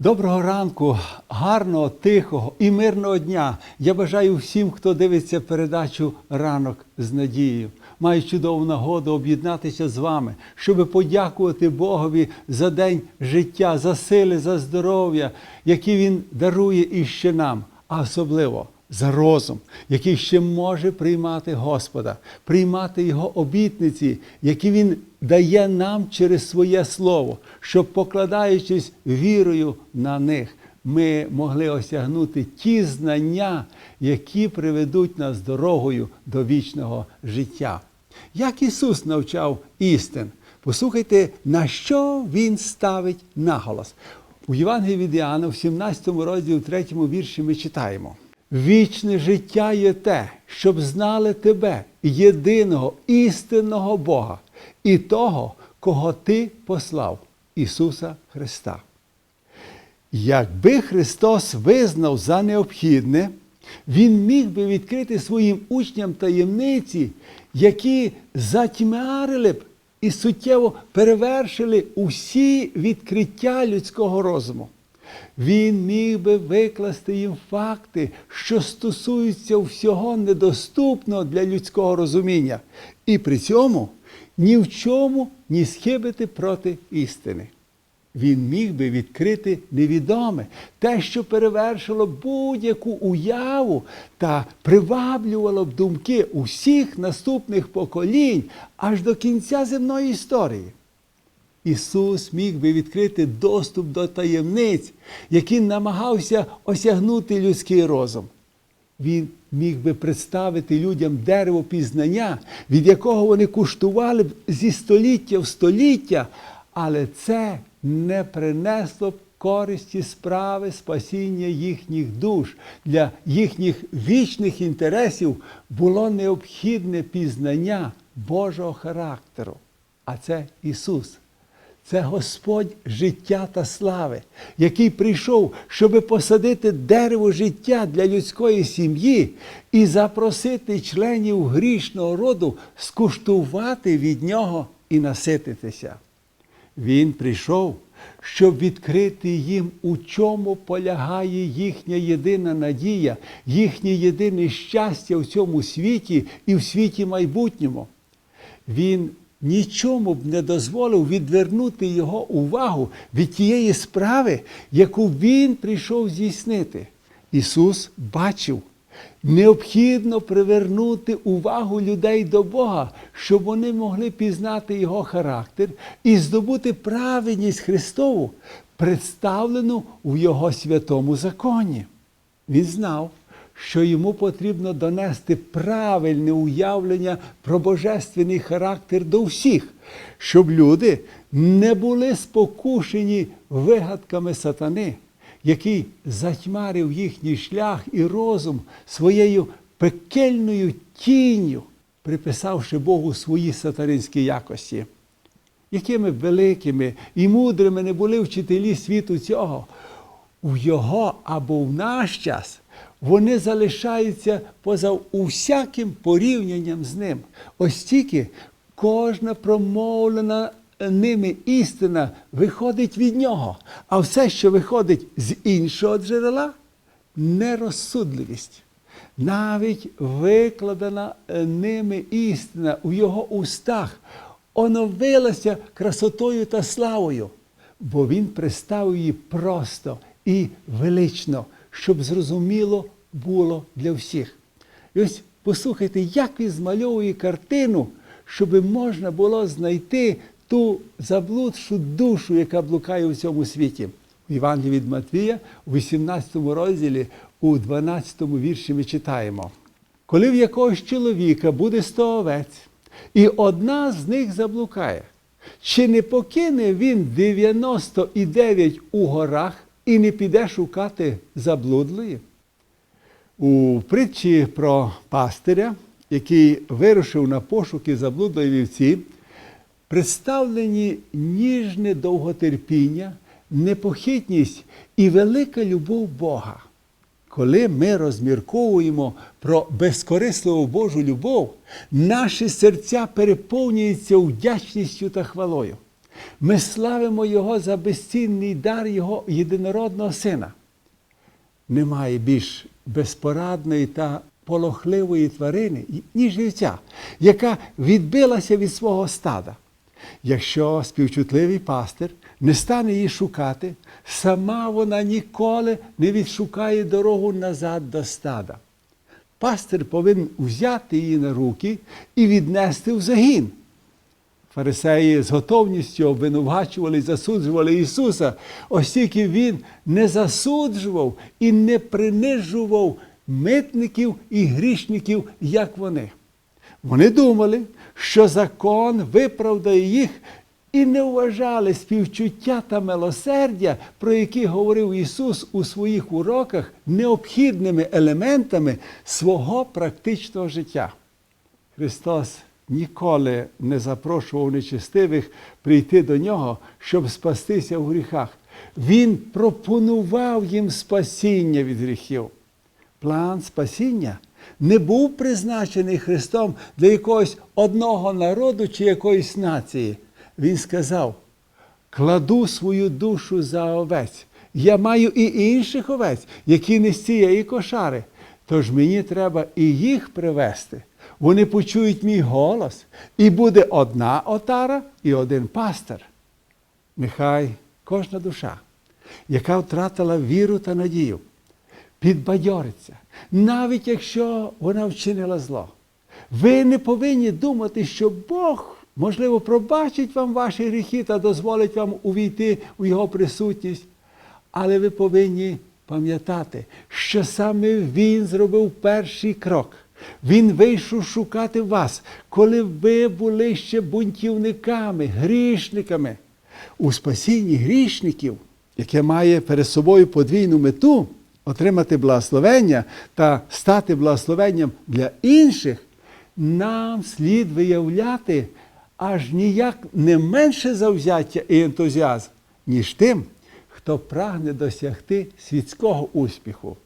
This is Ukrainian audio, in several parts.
Доброго ранку, гарного, тихого і мирного дня. Я бажаю всім, хто дивиться передачу ранок з надією. Маю чудову нагоду об'єднатися з вами, щоб подякувати Богові за день життя, за сили, за здоров'я, які Він дарує іще нам, а особливо за розум, який ще може приймати Господа, приймати Його обітниці, які Він дає нам через своє Слово, щоб, покладаючись вірою на них, ми могли осягнути ті знання, які приведуть нас дорогою до вічного життя. Як Ісус навчав істин, послухайте, на що Він ставить наголос. У Євангелії від Іоанна, в 17 розділі, в 3 вірші ми читаємо. Вічне життя є те, щоб знали тебе, єдиного істинного Бога, і того, кого Ти послав, Ісуса Христа. Якби Христос визнав за необхідне, Він міг би відкрити своїм учням таємниці, які затьмарили б і суттєво перевершили усі відкриття людського розуму. Він міг би викласти їм факти, що стосуються всього недоступного для людського розуміння, і при цьому ні в чому не схибити проти істини. Він міг би відкрити невідоме, те, що перевершило будь-яку уяву та приваблювало б думки усіх наступних поколінь аж до кінця земної історії. Ісус міг би відкрити доступ до таємниць, які намагався осягнути людський розум. Він міг би представити людям дерево пізнання, від якого вони куштували б зі століття в століття, але це не принесло б користі справи спасіння їхніх душ. Для їхніх вічних інтересів було необхідне пізнання Божого характеру. А це Ісус. Це Господь життя та слави, який прийшов, щоб посадити дерево життя для людської сім'ї і запросити членів грішного роду скуштувати від нього і насититися. Він прийшов, щоб відкрити їм, у чому полягає їхня єдина надія, їхнє єдине щастя в цьому світі і в світі майбутньому. Він нічому б не дозволив відвернути його увагу від тієї справи, яку він прийшов здійснити. Ісус бачив, необхідно привернути увагу людей до Бога, щоб вони могли пізнати Його характер і здобути праведність Христову, представлену у Його святому законі. Він знав, що йому потрібно донести правильне уявлення про божественний характер до всіх, щоб люди не були спокушені вигадками сатани, який затьмарив їхній шлях і розум своєю пекельною тінню, приписавши Богу свої сатанинські якості. Якими великими і мудрими не були вчителі світу цього, у його або в наш час вони залишаються поза усяким порівнянням з ним. Ось тільки кожна промовлена ними істина виходить від нього, а все, що виходить з іншого джерела, нерозсудливість. Навіть викладена ними істина у його устах оновилася красотою та славою, бо він представив її просто і велично, щоб зрозуміло було для всіх. І ось послухайте, як він змальовує картину, щоб можна було знайти ту заблудшу душу, яка блукає у цьому світі. У Євангелії від Матвія, у 18 розділі, у 12 вірші ми читаємо. Коли в якогось чоловіка буде сто овець, і одна з них заблукає, чи не покине він 99 у горах і не піде шукати заблудлої? У притчі про пастиря, який вирушив на пошуки заблудлої вівці, представлені ніжне довготерпіння, непохитність і велика любов Бога. Коли ми розмірковуємо про безкорисливу Божу любов, наші серця переповнюються вдячністю та хвалою. Ми славимо Його за безцінний дар Його єдинородного Сина. Немає більш безпорадної та полохливої тварини, ніж вівця, яка відбилася від свого стада. Якщо співчутливий пастир не стане її шукати, сама вона ніколи не відшукає дорогу назад до стада. Пастир повинен взяти її на руки і віднести в загін. Фарисеї з готовністю обвинувачували і засуджували Ісуса, оскільки Він не засуджував і не принижував митників і грішників, як вони. Вони думали, що закон виправдає їх і не вважали співчуття та милосердя, про які говорив Ісус у своїх уроках, необхідними елементами свого практичного життя. Христос ніколи не запрошував нечестивих прийти до нього, щоб спастися в гріхах. Він пропонував їм спасіння від гріхів. План спасіння не був призначений Христом для якогось одного народу чи якоїсь нації. Він сказав: кладу свою душу за овець. Я маю і інших овець, які не з цієї кошари. Тож мені треба і їх привести. Вони почують мій голос, і буде одна отара і один пастир. Нехай кожна душа, яка втратила віру та надію, підбадьориться, навіть якщо вона вчинила зло. Ви не повинні думати, що Бог, можливо, пробачить вам ваші гріхи та дозволить вам увійти у Його присутність. Але ви повинні пам'ятати, що саме Він зробив перший крок. Він вийшов шукати вас, коли ви були ще бунтівниками, грішниками. У спасінні грішників, яке має перед собою подвійну мету отримати благословення та стати благословенням для інших, нам слід виявляти аж ніяк не менше завзяття і ентузіазм, ніж тим, хто прагне досягти світського успіху.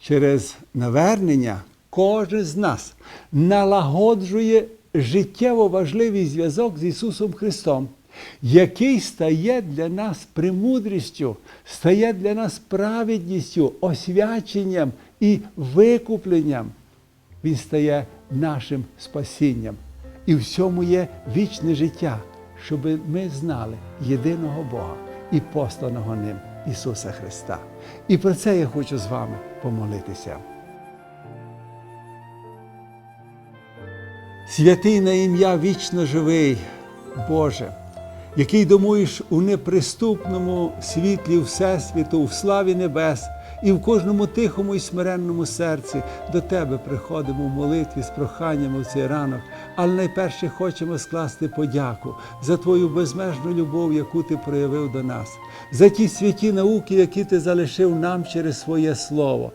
Через навернення кожен з нас налагоджує життєво важливий зв'язок з Ісусом Христом, який стає для нас премудрістю, стає для нас праведністю, освяченням і викупленням. Він стає нашим спасінням. І в цьому є вічне життя, щоб ми знали єдиного Бога і посланого ним Ісуса Христа. І про це я хочу з вами помолитися. Святий на ім'я вічно живий, Боже, який домуєш у неприступному світлі Всесвіту, в славі небес, і в кожному тихому і смиренному серці до Тебе приходимо в молитві з проханнями в цей ранок, але найперше хочемо скласти подяку за Твою безмежну любов, яку Ти проявив до нас, за ті святі науки, які Ти залишив нам через своє Слово.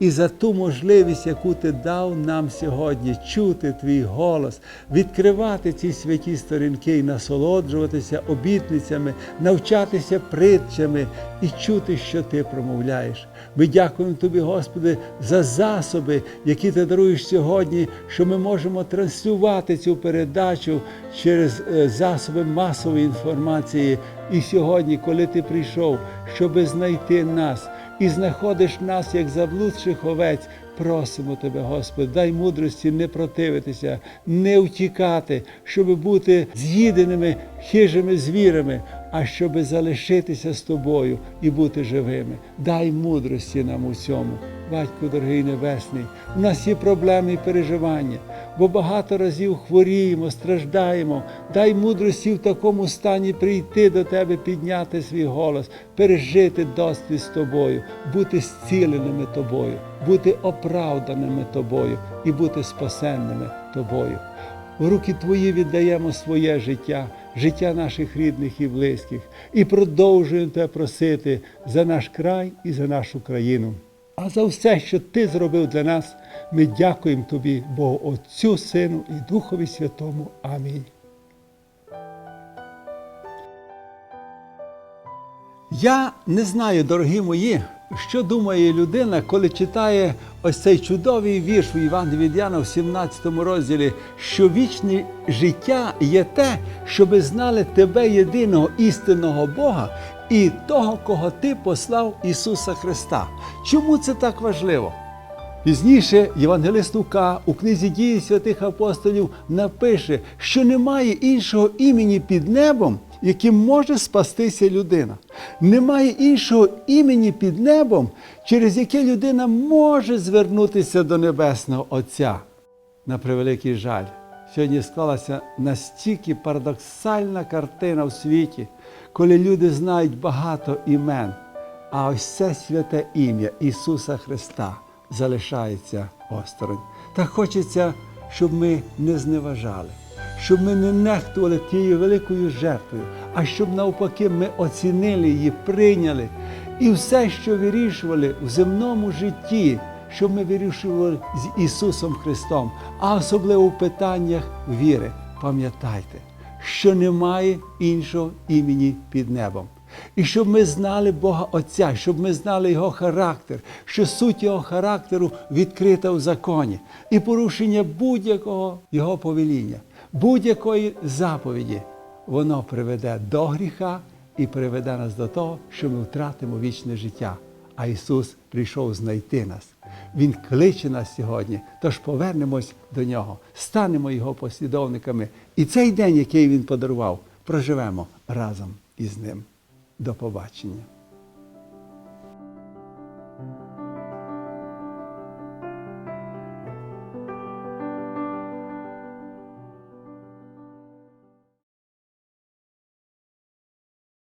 І за ту можливість, яку ти дав нам сьогодні, чути твій голос, відкривати ці святі сторінки і насолоджуватися обітницями, навчатися притчами і чути, що ти промовляєш. Ми дякуємо тобі, Господи, за засоби, які ти даруєш сьогодні, що ми можемо транслювати цю передачу через е, засоби масової інформації. І сьогодні, коли ти прийшов, щоби знайти нас і знаходиш нас, як заблудших овець. Просимо Тебе, Господи, дай мудрості не противитися, не втікати, щоб бути з'їденими хижими звірами, а щоб залишитися з тобою і бути живими. Дай мудрості нам у цьому. Батько дорогий Небесний, у нас є проблеми і переживання, бо багато разів хворіємо, страждаємо. Дай мудрості в такому стані прийти до Тебе, підняти свій голос, пережити досвід з тобою, бути зціленими тобою, бути оправданими тобою і бути спасенними тобою. В руки Твої віддаємо своє життя, життя наших рідних і близьких, і продовжуємо Тебе просити за наш край і за нашу країну. А за все, що Ти зробив для нас, ми дякуємо Тобі, Богу Отцю, Сину і Духові Святому. Амінь. Я не знаю, дорогі мої, Що думає людина, коли читає ось цей чудовий вірш у Євангелії від Яна в 17 розділі, що вічне життя є те, щоби знали тебе єдиного істинного Бога і того, кого ти послав Ісуса Христа. Чому це так важливо? Пізніше Євангелист Лука у книзі дії святих апостолів напише, що немає іншого імені під небом, яким може спастися людина. Немає іншого імені під небом, через яке людина може звернутися до Небесного Отця. На превеликий жаль, сьогодні склалася настільки парадоксальна картина в світі, коли люди знають багато імен, а ось це святе ім'я Ісуса Христа залишається осторонь. Так хочеться, щоб ми не зневажали, щоб ми не нехтували тією великою жертвою, а щоб навпаки ми оцінили її, прийняли і все, що вирішували в земному житті, щоб ми вирішували з Ісусом Христом, а особливо в питаннях віри. Пам'ятайте, що немає іншого імені під небом. І щоб ми знали Бога Отця, щоб ми знали Його характер, що суть Його характеру відкрита в законі, і порушення будь-якого Його повеління, будь-якої заповіді, воно приведе до гріха і приведе нас до того, що ми втратимо вічне життя. А Ісус прийшов знайти нас. Він кличе нас сьогодні, тож повернемось до Нього, станемо Його послідовниками. І цей день, який Він подарував, проживемо разом із Ним. До побачення.